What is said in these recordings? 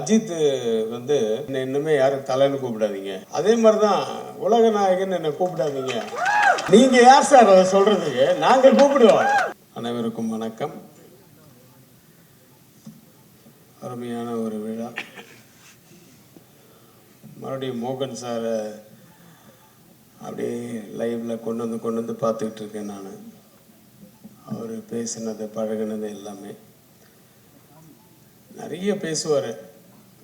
அஜித் வந்து என்னை இன்னுமே யாரும் தலைன்னு கூப்பிடாதீங்க. அதே மாதிரி தான் உலக நாயகன் என்னை கூப்பிடாதீங்க. நீங்க யார் சார் அதை சொல்றதுக்கு? நாங்கள் கூப்பிடுவோம். அனைவருக்கும் வணக்கம். அருமையான ஒரு விழா. மறுபடியும் மோகன் சாரை அப்படியே லைவ்ல கொண்டு வந்து கொண்டு வந்து பார்த்துக்கிட்டு இருக்கேன் நான். அவர் பேசினது பழகினது எல்லாமே. நிறைய பேசுவார்.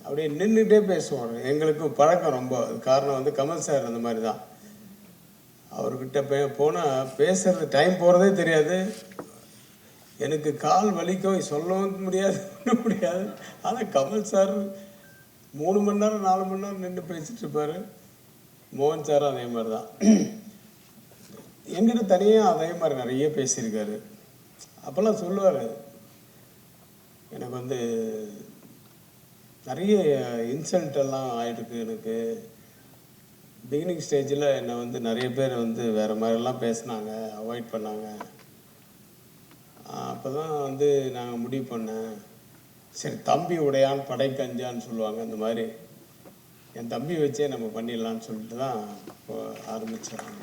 அப்படியே நின்றுட்டே பேசுவார் எங்களுக்கு பழக்கம் ரொம்ப. காரணம் வந்து கமல் சார் அந்த மாதிரி தான். அவர்கிட்ட பே போனால் பேசுறது டைம் போகிறதே தெரியாது. எனக்கு கால் வலிக்கும் சொல்லவும் முடியாது ஒன்றும் முடியாது. ஆனால் கமல் சார் மூணு மணி நேரம் நாலு மணி நேரம் நின்று பேசிட்டு இருப்பார். மோகன் சாரும் அதே மாதிரி தான். என்கிட்ட தனியாக அதே மாதிரி நிறைய பேசியிருக்காரு. அப்போல்லாம் சொல்லுவார். எனக்கு வந்து நிறைய இன்சல்ட் எல்லாம் ஆயிருக்கு எனக்கு. பிகினிங் ஸ்டேஜில் என்னை வந்து நிறைய பேர் வந்து வேறு மாதிரிலாம் பேசினாங்க அவாய்ட் பண்ணாங்க. அப்போ தான் வந்து நாங்கள் முடிவு பண்ணேன். சரி தம்பி உடையான் படை கஞ்சான்னு சொல்லுவாங்க அந்த மாதிரி. என் தம்பி வச்சே நம்ம பண்ணிடலாம்னு சொல்லிட்டு தான் இப்போ ஆரம்பித்தோம்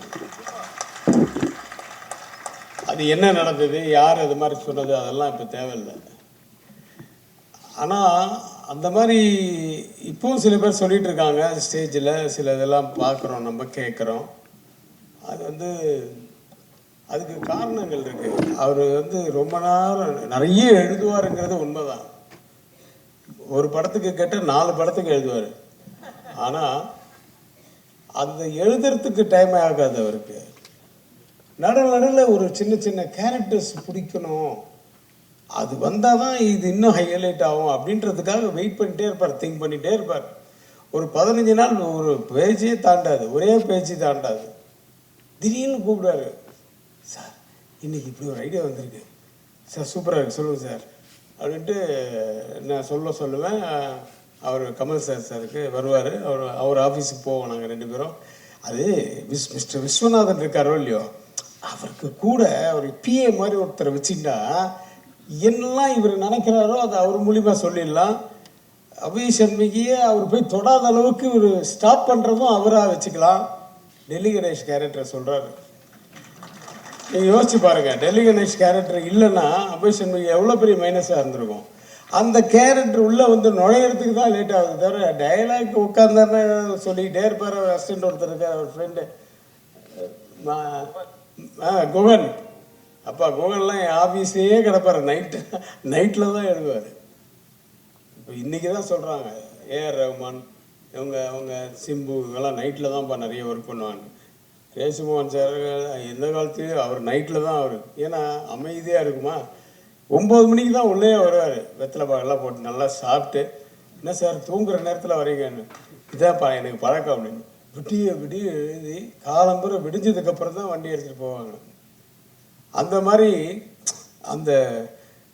அது என்ன நடந்தது யார் அது மாதிரி சொன்னது அதெல்லாம் இப்போ தேவையில்லை. ஆனால் அந்த மாதிரி இப்போவும் சில பேர் சொல்லிட்டு இருக்காங்க ஸ்டேஜில் சில இதெல்லாம் பார்க்குறோம் நம்ம கேட்குறோம். அது வந்து அதுக்கு காரணங்கள் இருக்கு. அவர் வந்து ரொம்ப நேரம் நிறைய எழுதுவாருங்கிறது உண்மைதான். ஒரு படத்துக்கு கேட்ட நாலு படத்துக்கு எழுதுவார். ஆனால் அந்த எழுதுறதுக்கு டைம் ஆகாது அவருக்கு. நடுவில் நடுவில் ஒரு சின்ன சின்ன கேரக்டர்ஸ் பிடிக்கணும். அது வந்தால் தான் இது இன்னும் ஹைலைட் ஆகும் அப்படின்றதுக்காக வெயிட் பண்ணிட்டே இருப்பார் திங்க் பண்ணிகிட்டே இருப்பார். ஒரு பதினஞ்சு நாள் ஒரு பேஜே தாண்டாது ஒரே பேஜ் தாண்டாது. திடீர்னு கூப்பிடுவாரு. சார் இன்னைக்கு இப்படி ஒரு ஐடியா வந்திருக்கு. சார் சூப்பராக இருக்குது சொல்லுங்கள் சார். அப்படின்ட்டு நான் சொல்ல சொல்லுவேன். அவர் கமல் சார் சாருக்கு வருவார். அவர் அவர் ஆஃபீஸுக்கு போவோம் நாங்கள் ரெண்டு பேரும். அது விஸ் மிஸ்டர் விஸ்வநாதன் இருக்காரோ இல்லையோ அவருக்கு கூட ஒரு பிஏ மாதிரி ஒருத்தரை வச்சுட்டா என்னெல்லாம் இவர் நினைக்கிறாரோ அதை அவர் மூலிமா சொல்லிடலாம். அபய் அவர் போய் தொடாத அளவுக்கு இவர் ஸ்டாப் பண்ணுறதும் அவராக வச்சுக்கலாம். டெல்லி கணேஷ் கேரக்டர் சொல்கிறாரு நீங்கள் யோசிச்சு பாருங்க டெல்லி கணேஷ் கேரக்டர் இல்லைன்னா அபய் சண்முகி எவ்வளோ பெரிய மைனஸாக இருந்திருக்கும். அந்த கேரக்டர் உள்ளே வந்து நுழையிறதுக்கு தான் லேட் ஆகுது தவிர டைலாக் உட்காந்தாருன்னு சொல்லிக்கிட்டே இருப்பார். அவர் அசிஸ்டன்ட் ஒருத்தர் இருக்கார் அவர் ஃப்ரெண்டு ஆ குகன். அப்பா கோகல்லாம் என் ஆஃபீஸ்லேயே கிடப்பாரு. நைட்டு நைட்டில் தான் எழுதுவார். இப்போ இன்றைக்கி தான் சொல்கிறாங்க ஏஆர் ரஹ்மான் இவங்க அவங்க சிம்பு இவங்கெல்லாம் நைட்டில் தான்ப்பா நிறைய ஒர்க் பண்ணுவாங்க. ரேசுமோகன் சார் எந்த காலத்துலேயும் அவர் நைட்டில் தான் அவர். ஏன்னா அமைதியாக இருக்குமா? ஒம்பது மணிக்கு தான் உள்ளே வருவார். வெத்தலை பாகெல்லாம் போட்டு நல்லா சாப்பிட்டு என்ன சார் தூங்குற நேரத்தில் வரீங்கன்னு இதான்ப்பா எனக்கு பழக்கம் அப்படின்னு. விடிய விடிய எழுதி காலம்புற விடிஞ்சதுக்கப்புறம் தான் வண்டி எடுத்துகிட்டு போவாங்க. அந்த மாதிரி அந்த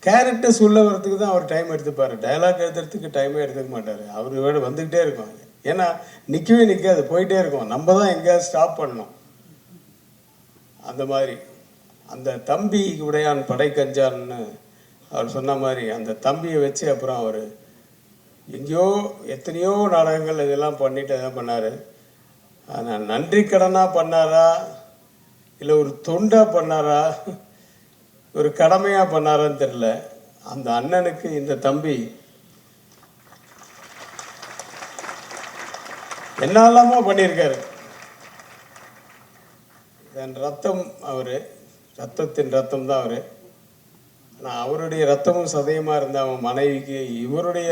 கேரக்டர்ஸ் உள்ள வரத்துக்கு தான் அவர் டைம் எடுத்துப்பார். டயலாக் எழுதுறதுக்கு டைமே எடுத்துக்க மாட்டார். அவர் வேட வந்துக்கிட்டே இருக்கும் ஏன்னா நிற்கவே நிற்காது போயிட்டே இருக்கும். நம்ம தான் எங்கேயாவது ஸ்டாப் பண்ணணும். அந்த மாதிரி. அந்த தம்பி உடையான் படை கஞ்சான்னு அவர் சொன்ன மாதிரி அந்த தம்பியை வச்சு அப்புறம் அவர் எங்கேயோ எத்தனையோ நாடகங்கள் இதெல்லாம் பண்ணிட்டு தான் பண்ணார். ஆனால் நன்றி கடனாக பண்ணாரா? இல்லை ஒரு தொண்டாக பண்ணாரா? ஒரு கடமையாக பண்ணாரான்னு தெரில அந்த அண்ணனுக்கு இந்த தம்பி. என்னெல்லாமோ பண்ணியிருக்காரு. என் ரத்தம் அவர். ரத்தத்தின் ரத்தம் தான் அவர். ஆனால் அவருடைய ரத்தமும் சதயமாக இருந்த அவன் மனைவிக்கு இவருடைய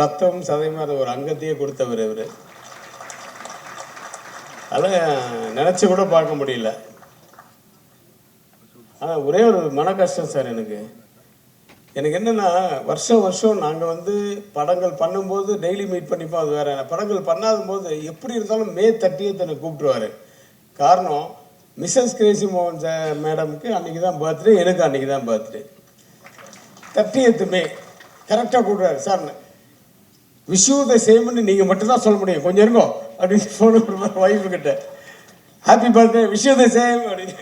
ரத்தமும் சதயமாக இருந்த ஒரு அங்கத்தையே கொடுத்தவர் இவர். அதெல்லாம் நினச்சி கூட பார்க்க முடியல. ஆனால் ஒரே ஒரு மன கஷ்டம் சார் எனக்கு. எனக்கு என்னென்னா வருஷம் வருஷம் நாங்கள் வந்து படங்கள் பண்ணும்போது டெய்லி மீட் பண்ணிப்போம் அது வேற. படங்கள் பண்ணாத போது எப்படி இருந்தாலும் மே தட்டியத்தை எனக்கு கூப்பிட்டுருவாரு. காரணம் மிஸ்ஸஸ் கிரேசி மோகன் சார் மேடமுக்கு அன்றைக்கி தான் பர்த்டே எனக்கு அன்றைக்கி தான் பர்த்டே தட்டியத்துமே கரெக்டாக கூப்பிடுவார் சார் விஷு த சேம்னு நீங்கள் மட்டும்தான் சொல்ல முடியும். கொஞ்சம் இருக்கும் அப்படின்னு ஃபோன் கொடுப்பார் ஒய்ஃபு கிட்ட. Happy birthday wish the same அப்படின்னு.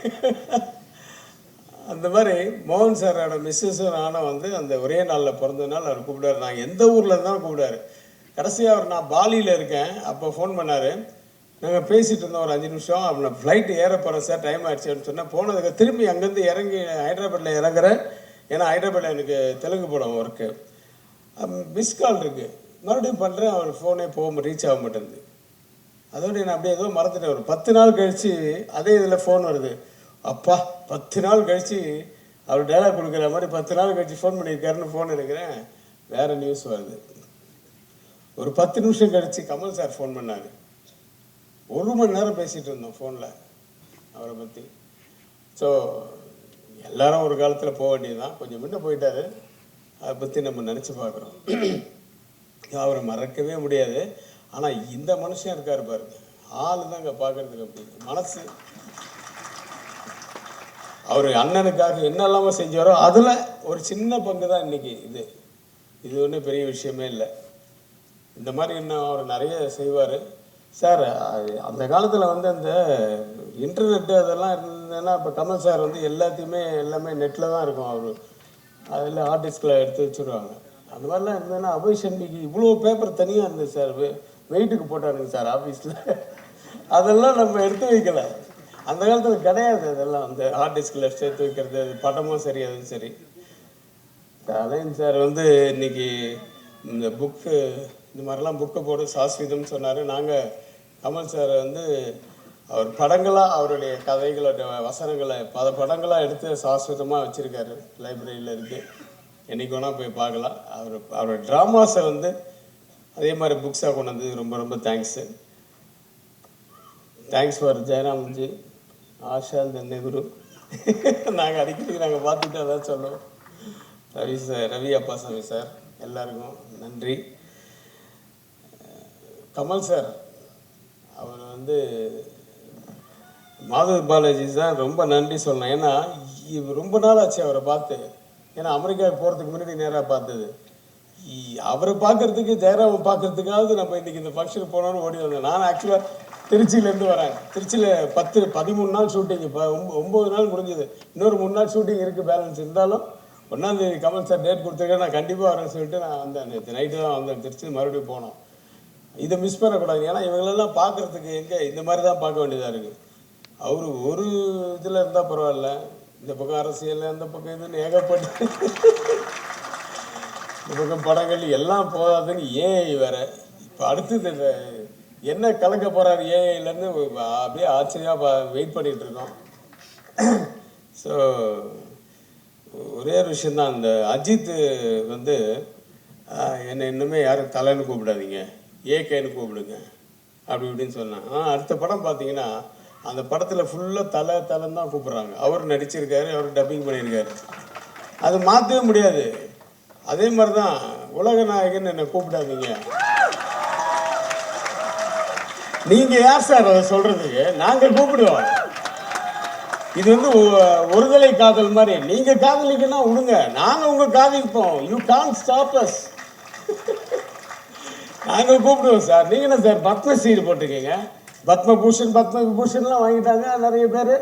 அந்த மாதிரி மோகன் சாரோட மிஸ்ஸஸும் நானும் வந்து அந்த ஒரே நாளில் பிறந்த நாள் அவர் கூப்பிடுவார். நான் எந்த ஊரில் இருந்தாலும் கூப்பிடுவார். கடைசியாக அவர் நான் பாலியில் இருக்கேன். அப்போ ஃபோன் பண்ணார். நாங்கள் பேசிகிட்டு இருந்தோம் ஒரு அஞ்சு நிமிஷம். அப்போ நான் ஃப்ளைட்டு ஏற போகிறேன் சார் டைம் ஆயிடுச்சுன்னு சொன்னேன். போனதுக்கு திரும்பி அங்கேருந்து இறங்கி ஹைதராபாத்தில் இறங்குறேன். ஏன்னா ஹைதராபாத்தில் எனக்கு தெலுங்கு படம் ஒர்க்கு மிஸ் கால் இருக்குது மறுபடியும் பண்ணுறேன் அவர் ஃபோனே போக ரீச் ஆக மாட்டேங்குது. அதோட நான் அப்படியே ஏதோ மறந்துட்டேன். ஒரு பத்து நாள் கழித்து அதே இதில் ஃபோன் வருது. அப்பா பத்து நாள் கழித்து அவர் டைலாக் கொடுக்குற மாதிரி பத்து நாள் கழித்து ஃபோன் பண்ணியிருக்காருன்னு ஃபோன் எடுக்கிறேன். வேறு நியூஸ் வருது. ஒரு பத்து நிமிஷம் கழித்து கமல் சார் ஃபோன் பண்ணார். ஒரு மணி நேரம் பேசிகிட்டு இருந்தோம் ஃபோனில் அவரை பற்றி ஸோ எல்லாரும் ஒரு காலத்தில் போக வேண்டியதுதான். கொஞ்சம் முன்ன போயிட்டாரு. அதை பற்றி நம்ம நினச்சி பார்க்குறோம். அவரை மறக்கவே முடியாது. ஆனால் இந்த மனுஷன் இருக்கார் பாருங்க. ஆள் தாங்க பார்க்கறதுக்கு அப்படி மனசு அவர் அண்ணனுக்காக என்னெல்லாமோ செஞ்சாரோ அதில் ஒரு சின்ன பங்கு தான் இன்னைக்கு இது. இது ஒன்றும் பெரிய விஷயமே இல்லை. இந்த மாதிரி இன்னும் அவர் நிறைய செய்வார். சார் அந்த காலத்தில் வந்து அந்த இன்டர்நெட்டு அதெல்லாம் இருந்ததுன்னா இப்போ கமல் சார் வந்து எல்லாத்தையுமே எல்லாமே நெட்டில் தான் இருக்கும் அவர். அதில் ஆர்டிஸ்டில் எடுத்து வச்சுருவாங்க. அந்த மாதிரிலாம் இருந்ததுன்னா அபய் சண்மிக்கு இவ்வளோ பேப்பர் தனியாக இருந்தது சார். வெயிட்டுக்கு போட்டாருங்க சார் ஆஃபீஸில் அதெல்லாம் நம்ம எடுத்து வைக்கல. அந்த காலத்தில் கிடையாது அதெல்லாம். அந்த ஆர்டிஸ்டில் சேர்த்து வைக்கிறது அது படமும் சரி அதுவும் சரி. அலைன் சார் வந்து இன்னைக்கு இந்த புக்கு இந்த மாதிரிலாம் புக்கை போட்டு சாஸ்வீதம்னு சொன்னார். நாங்கள் கமல் சார் வந்து அவர் படங்களாக அவருடைய கதைகளோட வசனங்களை பல படங்களாக எடுத்து சாஸ்வதமாக வச்சுருக்காரு. லைப்ரரியில் இருக்குது என்னைக்கு வேணால் போய் பார்க்கலாம். அவர் அவரோட ட்ராமாஸை வந்து அதே மாதிரி புக்ஸாக கொண்டு வந்தது. ரொம்ப ரொம்ப thanks thanks for Jayaramji. Asha இந்த நெகுரு நாங்கள் அடிக்கடி நாங்கள் பார்த்துட்டு அதான் சொல்லுவோம். ரவி சார் ரவி அப்பாசாமி சார் எல்லாருக்கும் நன்றி. கமல் சார் அவர் வந்து மாதவ் பாலாஜி தான் ரொம்ப நன்றி சொல்லணும். ஏன்னா ரொம்ப நாள் ஆச்சு அவரை பார்த்து. ஏன்னா அமெரிக்காவுக்கு போகிறதுக்கு முன்னாடி நேராக பார்த்தது. இ- அவரை பார்க்கறதுக்கு ஜெயராமன் பார்க்கறதுக்காவது நம்ம இன்னைக்கு இந்த ஃபங்க்ஷனுக்கு போனோன்னு ஓடி வந்தேன் நான் ஆக்சுவலாக திருச்சியிலேருந்து வரேன் திருச்சியில் பத்து பதிமூணு நாள் ஷூட்டிங் இப்போ ஒம்பது நாள் முடிஞ்சது. இன்னொரு மூணு நாள் ஷூட்டிங் இருக்குது பேலன்ஸ் இருந்தாலும் ஒன்றாந்தேதி கமல் சார் டேட் கொடுத்துருக்கேன் நான் கண்டிப்பாக வரேன்னு சொல்லிட்டு நான் வந்தேன் நேற்று நைட்டு தான் வந்தேன். திருச்சி மறுபடியும் போனோம். இதை மிஸ் பண்ணக்கூடாது. ஏன்னா இவங்களெல்லாம் பார்க்கறதுக்கு எங்கே இந்த மாதிரி தான் பார்க்க வேண்டியதாக இருக்குது அவர் ஒரு இதில் இருந்தால் பரவாயில்ல. இந்த பக்கம் அரசியல் அந்த பக்கம் இதுன்னு ஏகப்பட்டு இந்த பக்கம் படங்கள் எல்லாம் போகாதுன்னு ஏஐ வேற இப்போ அடுத்தது என்ன கலக்க போகிறார் ஏஐலேருந்து அப்படியே ஆச்சரியமாக வெயிட் பண்ணிகிட்டு இருக்கோம். ஸோ ஒரே ஒரு விஷயந்தான் அந்த அஜித் வந்து என்னை இன்னுமே யாரும் தலைன்னு கூப்பிடாதீங்க. ஏகேன்னு கூப்பிடுங்க. அப்படி இப்படின்னு சொன்னான். ஆனால் அடுத்த படம் பார்த்தீங்கன்னா அந்த படத்தில் ஃபுல்லாக தலை தலைன்னு தான் கூப்பிட்றாங்க. அவர் நடிச்சிருக்காரு அவர் டப்பிங் பண்ணியிருக்காரு. அது மாற்றவே முடியாது. அதே மாதிரி தான் உலக நாயகன் என்னை கூப்பிடாதீங்க. நீங்க யார் சார் அதை சொல்றதுக்கு நாங்கள் கூப்பிடுவோம். இது வந்து ஒருதலை காதல் மாதிரி. நீங்க காதலிக்கனா விடுங்க நாங்க உங்க காதலிப்போம். யூ கான் ஸ்டாப் அஸ் நாங்கள் கூப்பிடுவோம் சார். நீங்க என்ன சார் பத்மஸ்ரீ போட்டிருக்கீங்க? பத்மபூஷன் பத்மபூஷன்லாம் வாங்கிட்டாங்க நிறைய பேர்.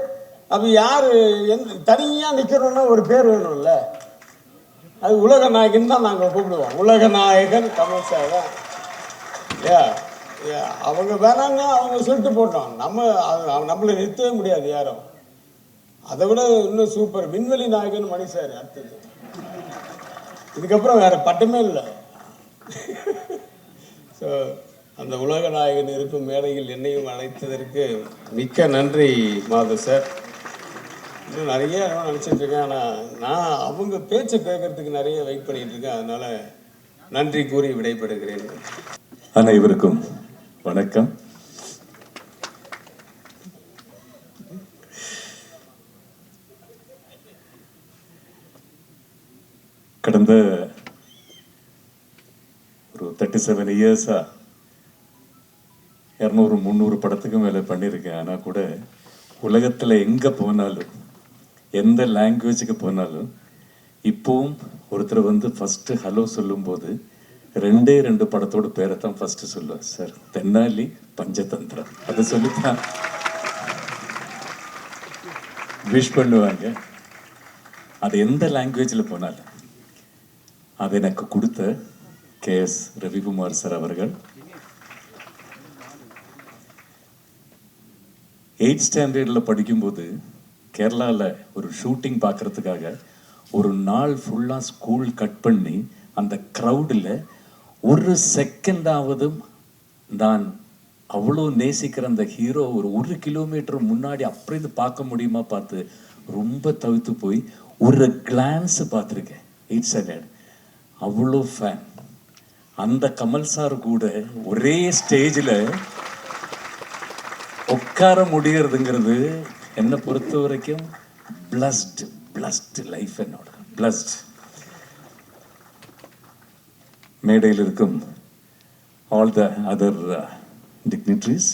அப்போ யார் எந்த தனியாக நிற்கிறோன்னா ஒரு பேர் வேணும்ல. அது உலக நாயகன் தான் நாங்கள் கூப்பிடுவோம். உலக நாயகன் கமல் சார் தான். ஏ, அவங்க வேணாங்க அவங்க சொல்லிட்டு போட்டோம். நம்ம நம்மளை நிறுத்தவே முடியாது யாரும். அதை விட இன்னும் சூப்பர் விண்வெளி நாயகன் மணி சார் அடுத்தது. இதுக்கப்புறம் வேற பட்டமே இல்லை. ஸோ அந்த உலக நாயகன் இருக்கும் மேடையில் என்னையும் அழைத்ததற்கு மிக்க நன்றி மாதவ் சார் இன்னும் நிறைய நினச்சிட்டு இருக்கேன். ஆனால் நான் அவங்க பேச்சை கேட்கறதுக்கு நிறைய வெயிட் பண்ணிட்டு இருக்கேன். அதனால நன்றி கூறி விடைபெறுகிறேன். அனைவருக்கும் வணக்கம். கடந்த ஒரு தேர்ட்டி செவன் இயர்ஸா இரநூறு முந்நூறு படத்துக்கு மேலே பண்ணியிருக்கேன். ஆனால் கூட உலகத்தில் எங்கே போனாலும் எந்த லாங்குவேஜுக்கு போனாலும் இப்போவும் ஒருத்தர் வந்து ஃபஸ்ட்டு ஹலோ சொல்லும்போது ரெண்டே ரெண்டு படத்தோட பேரை தான் ஃபஸ்ட்டு சொல்லுவார். சார் தென்னாலி பஞ்சதந்திரம். அதை சொல்லித்தான் விஷ் பண்ணுவாங்க. அது எந்த லாங்குவேஜில் போனாலும். அதை எனக்கு கொடுத்த கே எஸ் ரவிக்குமார் சார் அவர்கள். எயிட் ஸ்டாண்டர்டில் படிக்கும்போது கேரளாவில் ஒரு ஷூட்டிங் பார்க்குறதுக்காக ஒரு நாள் ஃபுல்லாக ஸ்கூல் கட் பண்ணி அந்த க்ரௌடில் ஒரு செகண்டாவதும் நான் அவ்வளோ நேசிக்கிற அந்த ஹீரோ ஒரு ஒரு கிலோமீட்டர் முன்னாடி அப்படிந்து பார்க்க முடியுமா பார்த்து ரொம்ப தவித்து போய் ஒரு கிளான்ஸ் பார்த்துருக்கேன். எயிட் ஸ்டாண்டர்ட் அவ்வளோ ஃபேன் அந்த கமல் சார் கூட ஒரே ஸ்டேஜில் உட்கார முடியறதுங்கிறது என்னை பொறுத்த வரைக்கும் பிளஸ்ட் பிளஸ்ட் லைஃப் என்னோட. பிளஸ்ட் மேடையில் இருக்கும் ஆல் த அதர் டிக்னிட்ரிஸ்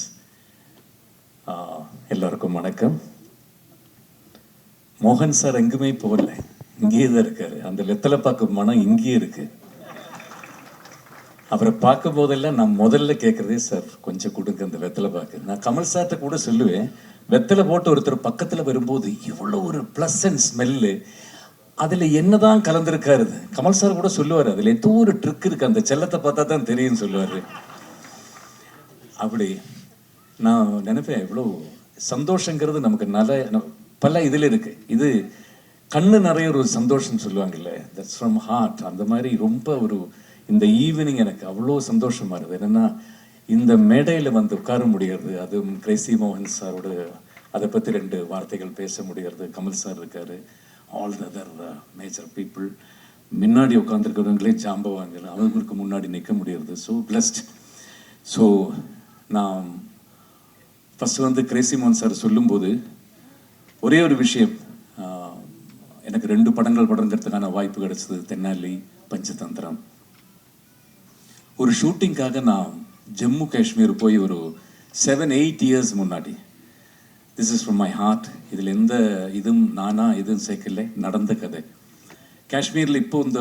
எல்லாருக்கும் வணக்கம். மோகன் சார் எங்குமே போகல. இங்கேயே தான் இருக்கார். அந்த வெத்தலை பார்க்கும் மனம் இங்கேயே இருக்கு. அவரை பார்க்கும் போதெல்லாம் நான் முதல்ல கேட்குறதே சார் கொஞ்சம் கொடுங்க அந்த வெத்தலை பார்க்க. நான் கமல் சார்கிட்ட கூட சொல்லுவேன் வெத்தலை போட்டு ஒருத்தர் பக்கத்தில் வரும்போது இவ்வளோ ஒரு ப்ளசன்ட் ஸ்மெல்லு அதுல என்னதான் கலந்துருக்காரு? கமல் சார் கூட சொல்லுவார் அதில் ஏதோ ஒரு ட்ரிக் இருக்கு? அந்த செல்லத்தை பார்த்தா தான் தெரியும்னு சொல்லுவாரு. அப்படி நான் நினைப்பேன் இவ்வளோ சந்தோஷங்கிறது நமக்கு நல்ல பல இதில் இருக்கு. இது கண்ணு நிறைய ஒரு சந்தோஷம் சொல்லுவாங்கல்ல தட்ஸ் ஃப்ரம் ஹார்ட் அந்த மாதிரி ரொம்ப ஒரு இந்த ஈவினிங் எனக்கு அவ்வளோ சந்தோஷமா இருக்குது என்னென்னா இந்த மேடையில் வந்து உட்கார முடியாது அதுவும் கிரேசி மோகன் சாரோட அதை பற்றி ரெண்டு வார்த்தைகள் பேச முடிகிறது கமல் சார் இருக்காரு. All the other major people முன்னாடி உட்காந்துருக்கிறவங்களே ஜாம்பவாங்க அவங்களுக்கு முன்னாடி நிற்க முடியறது. ஸோ பிளஸ்ட் ஸோ நான் ஃபஸ்ட்டு வந்து கிரேசிமோன் சார் சொல்லும்போது ஒரே ஒரு விஷயம் எனக்கு ரெண்டு படங்கள் படங்கிறதுக்கான வாய்ப்பு கிடைச்சது. தென்னாலி பஞ்சதந்திரம். ஒரு ஷூட்டிங்காக நான் ஜம்மு காஷ்மீர் போய் ஒரு செவன் எயிட் இயர்ஸ் முன்னாடி this is from my heart இதில் எந்த இதுவும் நானா எதுவும் சேர்க்கல. நடந்த கதை. காஷ்மீரில் இப்போ இந்த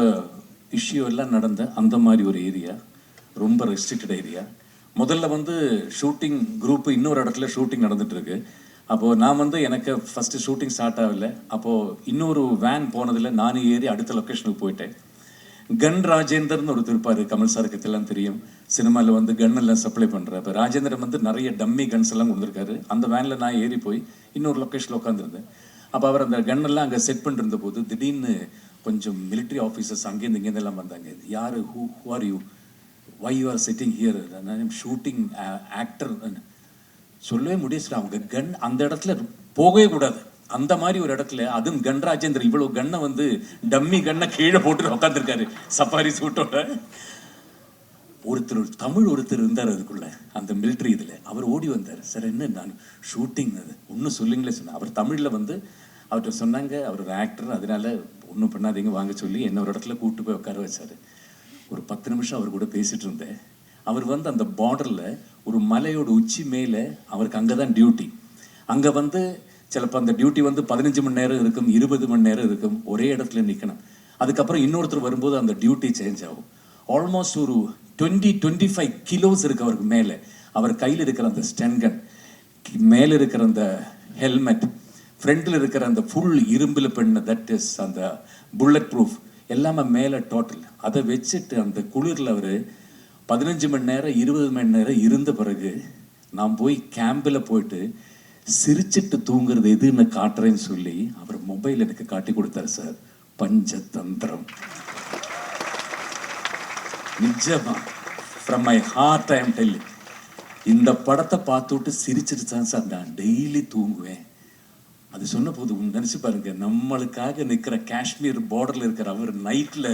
இஷ்யூ எல்லாம் நடந்த அந்த மாதிரி ஒரு ஏரியா ரொம்ப ரெஸ்ட்ரிக்டட் ஏரியா முதல்ல வந்து ஷூட்டிங் குரூப்பு இன்னொரு இடத்துல ஷூட்டிங் நடந்துகிட்ருக்கு அப்போது நான் வந்து எனக்கு ஃபஸ்ட்டு ஷூட்டிங் ஸ்டார்ட் ஆகலை. அப்போது இன்னொரு வேன் போனதில் நானும் ஏறி அடுத்த லொக்கேஷனுக்கு போயிட்டேன். கன் ராஜேந்தர்னு ஒருத்தர் இருப்பார். கமல் சாருக்கு எல்லாம் தெரியும். சினிமாவில் வந்து கன் எல்லாம் சப்ளை பண்ணுறாரு அப்போ ராஜேந்திரன் வந்து நிறைய டம்மி கன்ஸ் எல்லாம் கொடுத்துருக்காரு. அந்த வேனில் நான் ஏறி போய் இன்னொரு லொக்கேஷனில் உட்காந்துருந்தேன் அப்போ அவர் அந்த கன்னெல்லாம் அங்கே செட் பண்ணிருந்த போது திடீர்னு கொஞ்சம் மிலிட்ரி ஆஃபீஸர்ஸ் அங்கேருந்து இங்கேருந்து எல்லாம் வந்தாங்க. யார்? Who who are you why you are sitting here shooting actor சொல்லவே முடியாது சார் அவங்க கன் அந்த இடத்துல போகவே கூடாது. அந்த மாதிரி ஒரு இடத்துல அதுவும் கன் ராஜேந்தர் இவ்வளவு கன்னை வந்து டம்மி கன்னை கீழே போட்டு உட்காந்துருக்காரு சஃபாரி சூட்டோட. ஒருத்தர் ஒரு தமிழ் ஒருத்தர் இருந்தார் அதுக்குள்ள அந்த மிலிட்ரி இதில். அவர் ஓடி வந்தார். சார் என்ன நான் ஷூட்டிங் அது. ஒன்றும் சொல்லுங்களே சொன்னேன் அவர் தமிழில் வந்து அவர்கிட்ட சொன்னாங்க. அவர் ஒரு ஆக்டர் அதனால ஒன்றும் பண்ணாதீங்க வாங்க சொல்லி என்ன ஒரு இடத்துல கூப்பிட்டு போய் உட்கார வச்சார். ஒரு பத்து நிமிஷம் அவர் கூட பேசிகிட்டு இருந்தேன். அவர் வந்து அந்த பார்டரில் ஒரு மலையோட உச்சி மேலே அவருக்கு அங்கே தான் டியூட்டி அங்கே வந்து சிலப்போ அந்த டியூட்டி வந்து பதினஞ்சு மணி நேரம் இருக்கும் இருபது மணி நேரம் இருக்கும் ஒரே இடத்துல நிற்கணும் அதுக்கப்புறம் இன்னொருத்தர் வரும்போது அந்த டியூட்டி சேஞ்ச் ஆகும். ஆல்மோஸ்ட் ஒரு டுவெண்ட்டி டுவெண்ட்டி ஃபைவ் கிலோஸ் இருக்கு அவருக்கு மேலே. அவர் கையில் இருக்கிற அந்த ஸ்டென்கன் மேலே இருக்கிற அந்த ஹெல்மெட் ஃப்ரண்ட்டில் இருக்கிற அந்த ஃபுல் இரும்பில் பெண்ண தட் இஸ் அந்த புல்லட் ப்ரூஃப் எல்லாமே மேலே டோட்டல் அதை வச்சுட்டு அந்த குளிரில் அவர் பதினஞ்சு மணி நேரம் இருபது மணி நேரம் இருந்த பிறகு நான் போய் கேம்பில் போயிட்டு சிரிச்சிட்டு தூங்குறது எதுன்னு காட்டுறேன்னு சொல்லி அவர் மொபைல் எனக்கு காட்டி கொடுத்தாரு சார் பஞ்சதந்திரம். நிஜமா. From my heart I am Delhi இந்த படத்தை பார்த்துட்டு சிரிச்சிட்டு தான் சார் நான் டெய்லி தூங்குவேன். அது சொன்ன போது உன் நினைச்சு பாருங்க நம்மளுக்காக நிக்கிற காஷ்மீர் பார்டர்ல இருக்கிற அவர் நைட்ல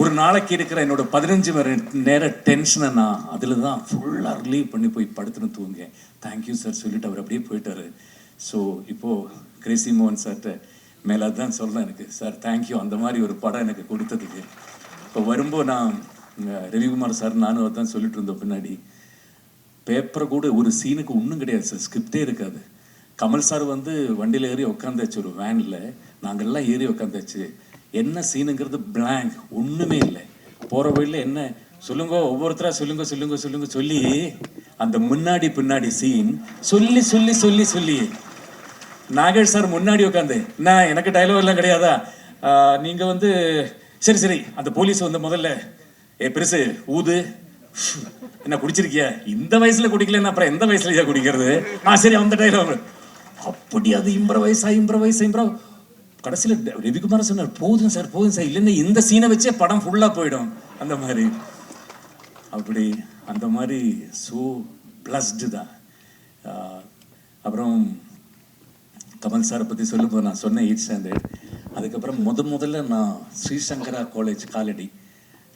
ஒரு நாளைக்கு இருக்கிற என்னோட பதினஞ்சு மணி நேரம் டென்ஷனை நான் அதில் தான் ஃபுல்லாக ரிலீவ் பண்ணி போய் படுத்துன்னு தூங்க தேங்க்யூ சார் சொல்லிட்டு அவர் அப்படியே போயிட்டாரு. ஸோ இப்போது கிரேசி மோகன் சார்கிட்ட மேலே அதுதான் சொல்கிறேன் எனக்கு. சார் தேங்க்யூ அந்த மாதிரி ஒரு படம் எனக்கு கொடுத்ததுக்கு. இப்போ வரும்போது நான் ரவிக்குமார் சார் நானும் அதான் சொல்லிட்டு இருந்தோம் பின்னாடி. பேப்பரை கூட ஒரு சீனுக்கு ஒன்றும் கிடையாது சார் ஸ்கிரிப்டே இருக்காது. கமல் சார் வந்து வண்டியில் ஏறி உட்காந்தாச்சு ஒரு வேனில் நாங்கள்லாம் ஏறி உட்காந்தாச்சு என்ன சீனுங்கிறது பிளாங்க் ஒன்றுமே இல்லை. போகிற வழியில் என்ன? சொல்லுங்க ஒவ்வொருத்தராக சொல்லுங்க சொல்லுங்க சொல்லுங்க சொல்லி அந்த முன்னாடி பின்னாடி சீன் சொல்லி சொல்லி சொல்லி சொல்லி. நாகேஷ் சார் முன்னாடி உட்காந்து நான் எனக்கு டைலாக் எல்லாம் கிடையாதா? நீங்கள் வந்து சரி சரி அந்த போலீஸ் வந்து முதல்ல ஏ பெருசு ஊது. என்ன குடிச்சிருக்கியா? இந்த வயசுல குடிக்கலன்னா அப்புறம் எந்த வயசுலயா குடிக்கிறது? ஆ சரி அந்த டைலாக் அப்படி அது இம்ப்ரவைஸ் இம்ப்ரவைஸ் இம்ப்ரவ் கடைசியில் ரவிக்குமார் சொன்னார் போதும் சார் போதும் சார். இல்லைன்னா இந்த சீனை வச்சே படம் ஃபுல்லாக போயிடும். அந்த மாதிரி. அப்படி அந்த மாதிரி ஸோ பிளஸ்டு தான். அப்புறம் கமல் சாரை பற்றி சொல்லும்போது நான் சொன்னேன் எயிட் ஸ்டாண்டர்ட் அதுக்கப்புறம் முத முதல்ல நான் ஸ்ரீசங்கரா காலேஜ் காலடி.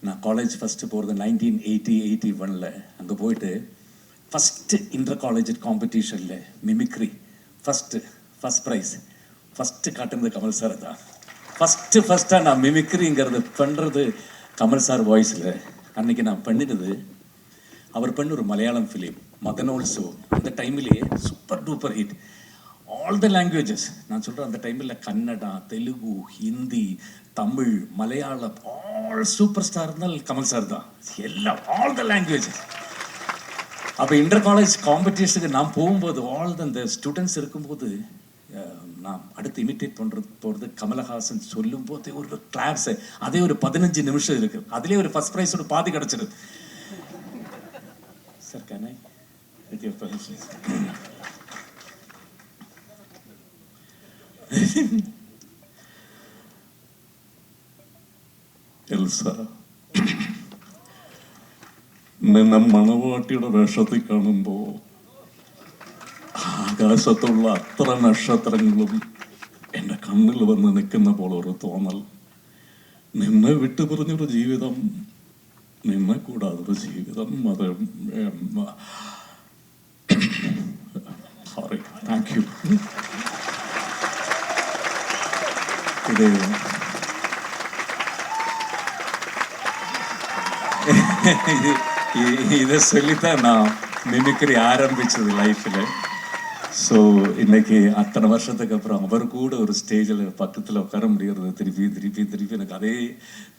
நான் காலேஜ் ஃபஸ்ட்டு போகிறது நைன்டீன் எயிட்டி எயிட்டி ஒனில் அங்கே போயிட்டு ஃபஸ்ட்டு இன்டர் காலேஜ் காம்படிஷனில் mimicry first first prize first காட்டுனது Kamal sir தான். ஃபஸ்ட்டு ஃபஸ்ட்டாக நான் மிமிக்ரிங்கிறது பண்ணுறது கமல் சார் வாய்ஸில் அன்னைக்கு நான் பண்ணினது அவர் பண்ண ஒரு மலையாளம் ஃபிலிம் மதனோல்சோ அந்த டைம்லேயே super duper hit all the languages நான் சொல்கிறேன் அந்த டைமில் Kannada Telugu Hindi Tamil Malayalam all super star இருந்தால் கமல் சார் தான். எல்லாம் ஆல் த லாங்குவேஜஸ் அப்போ இன்டர் காலேஜ் காம்படிஷனுக்கு நான் போகும்போது ஆல் த ஸ்டூடெண்ட்ஸ் இருக்கும்போது அஹ், நான் அடுத்து இமிட்டேட் பண்ணுறது போகிறது கமலஹாசன் சொல்லும் போதே ஒரு கிளாப்ஸ் அதே ஒரு பதினஞ்சு நிமிஷம் இருக்கு அதுலேயே ஒரு ஃபர்ஸ்ட் ப்ரைஸ் ஒரு பாதி கிடச்சிருது sir can I with your permission Elsa നിന്നെ മണവാട്ടിയുടെ വേഷത്തിൽ കാണുമ്പോൾ ആകാശത്തുള്ള അത്ര നക്ഷത്രങ്ങളും എൻ്റെ കണ്ണിൽ വന്ന് നിൽക്കുന്ന പോലെ ഒരു തോന്നൽ നിന്നെ വിട്ടു പറഞ്ഞൊരു ജീവിതം നിന്നെ കൂടാതൊരു ജീവിതം അത് സോറി താങ്ക് യു ഇത് இது இ- இதை சொல்லித்தான் நான் மிமிக்ரி ஆரம்பிச்சது லைஃப்பில் ஸோ இன்னைக்கு அத்தனை வருஷத்துக்கு அப்புறம் அவர் கூட ஒரு ஸ்டேஜில் பக்கத்தில் உட்கார முடியறது திருப்பி திருப்பி திருப்பி எனக்கு அதே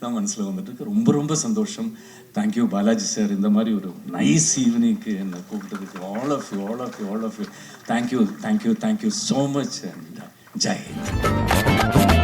தான் மனசில் வந்துட்டுருக்கு. ரொம்ப ரொம்ப சந்தோஷம். தேங்க்யூ பாலாஜி சார் இந்த மாதிரி ஒரு நைஸ் ஈவினிங்க்கு என்னை கூப்பிட்டதுக்கு all of you all of you all of you thank you thank you thank you so much and Jai.